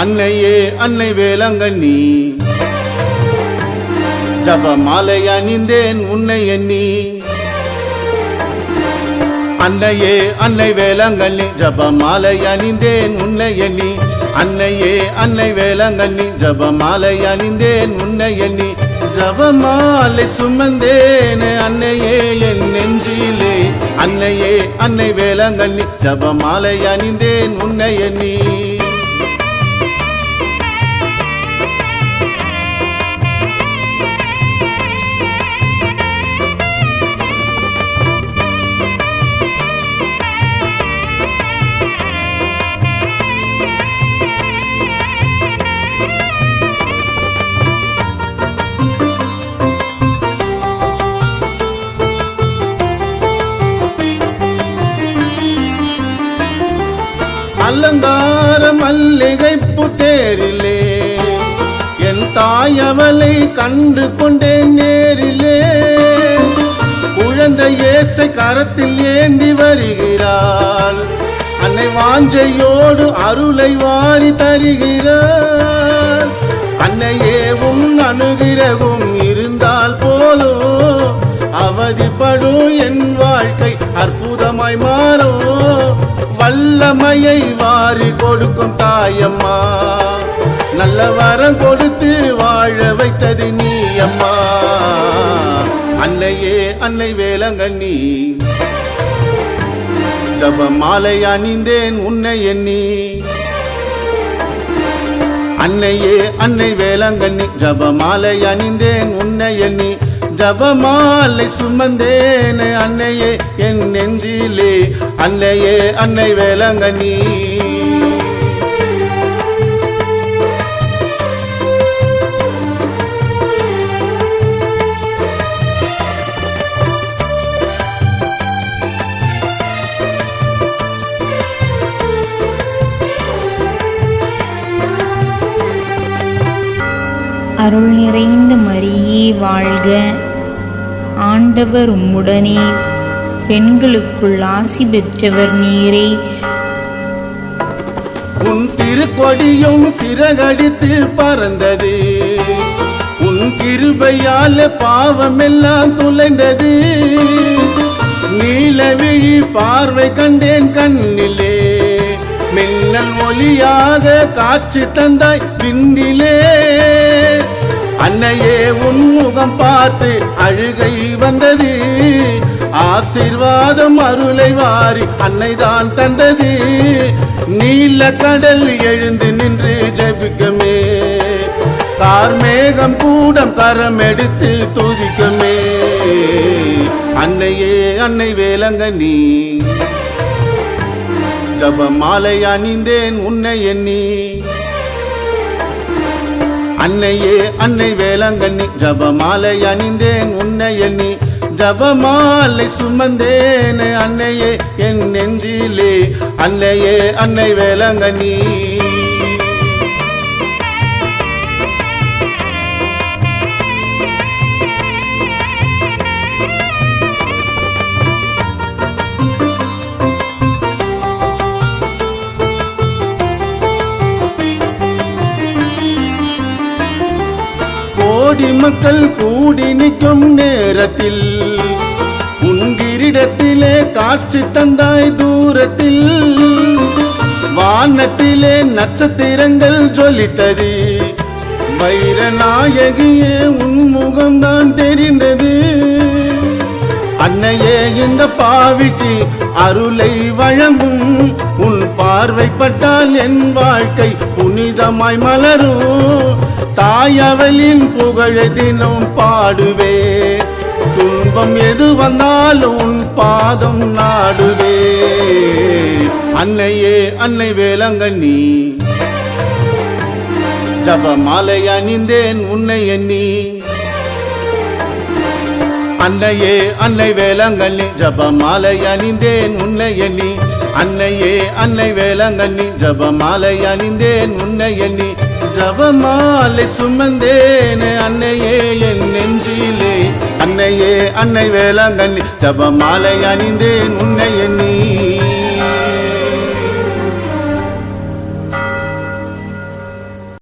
அன்னையே அன்னை வேலங்கண்ணி. ஜப மாலை அணிந்தேன் உன்னை எண்ணி. அன்னையே அன்னை வேலங்கண்ணி ஜப மாலை அணிந்தேன் உன்னை எண்ணி. அன்னையே அன்னை வேலங்கண்ணி ஜப மாலை அணிந்தேன் உன்னை எண்ணி. ஜப மாலை சுமந்தேன் அன்னையே என் நெஞ்சிலே. அன்னையே அன்னை வேளாங்கண்ணி ஜப மாலை அணிந்தேன் உன்னை எண்ணி. அலங்கார மல்லிகை புத்தேரிலே என் தாயவளை கண்டு கொண்டேன் நேரிலே. குழந்தை இயேசை கரத்தில் ஏந்தி வருகிறாள். அன்னை வாஞ்சையோடு அருளை வாரி தருகிறார் அன்னையேவும் அணுகிறவும் இருந்தால் போதோ அவதிப்படும் என் வாழ்க்கை அற்புதமாய் மாறும் வல்லமையை வாரி கொடுக்கும் தாயம்மா. நல்ல வரம் கொடுத்து வாழ வைத்தது நீ அம்மா அன்னையே அன்னை வேளங்கண்ணி ஜப மாலை அணிந்தேன் உன்னை எண்ணி. அன்னையே அன்னை வேளாங்கண்ணி ஜப மாலை அணிந்தேன் உன்னை எண்ணி. ஜபமாலை சுமந்தேன் அன்னையே என் நெஞ்சிலே. அன்னையே அன்னை வேளாங்கண்ணி அருள் நிறைந்த மரியே வாழ்க. ஆண்டவர் உம்முடனே. பெண்களுக்குள் ஆசி பெற்றவர் நீரே. உன் திருக்கொடியும் சிறகடித்து பறந்தது. உன் கிருபையால பாவமெல்லாம் துளைந்தது. நீலவிழி பார்வை கண்டேன் கண்ணிலே. மின்னல் ஒளியாக காட்சி தந்தாய் பின்னிலே நாதம் அருளை வாரி அன்னை தான் தந்தது. நீல கடல் எழுந்து நின்று ஜெபிக்கமே. கார்மேகம் கூடம் கரம் எடுத்து துதிக்கமே. அன்னையே அன்னை வேலங்கண்ணி ஜப மாலை அணிந்தேன் உன்னை எண்ணி. அன்னையே அன்னை வேளாங்கண்ணி ஜபமாலை அணிந்தேன் உன்னை எண்ணி. ஜபமாலை சுமந்தேன் அன்னையே என் நெஞ்சிலே. அன்னையே அன்னை வேளாங்கண்ணி குடிமக்கள் கூடி நிற்கும் நேரத்தில் உங்கிரிடத்திலே காட்சி தந்தாய் தூரத்தில். வானத்திலே நட்சத்திரங்கள் ஜொலித்தது வைர நாயகியே உன் தெரிந்தது. அன்னையே இந்த பாவிக்கு அருளை வழங்கும் உன் பார்வைப்பட்டால் என் வாழ்க்கை புனிதமாய் மலரும். தாயவளின் புகழை தினம் பாடுவே. துன்பம் எது வந்தாலும் உன் பாதம் நாடுவே. அன்னையே அன்னை வேலங்கண்ணி ஜப மாலை அணிந்தேன் உன்னை எண்ணி. அன்னையே அன்னை வேளாங்கண்ணி ஜப மாலை அணிந்தேன் உன்னை எண்ணி. அன்னையே அன்னை வேளாங்கண்ணி ஜப மாலை அணிந்தேன் உன்னை எண்ணி. ஜபமாலை சுமந்தேனே அன்னையே என் நெஞ்சிலே. அன்னையே அன்னை வேளாங்கண்ணி ஜபமாலை அணிந்தேன் உன்னை எண்ணி.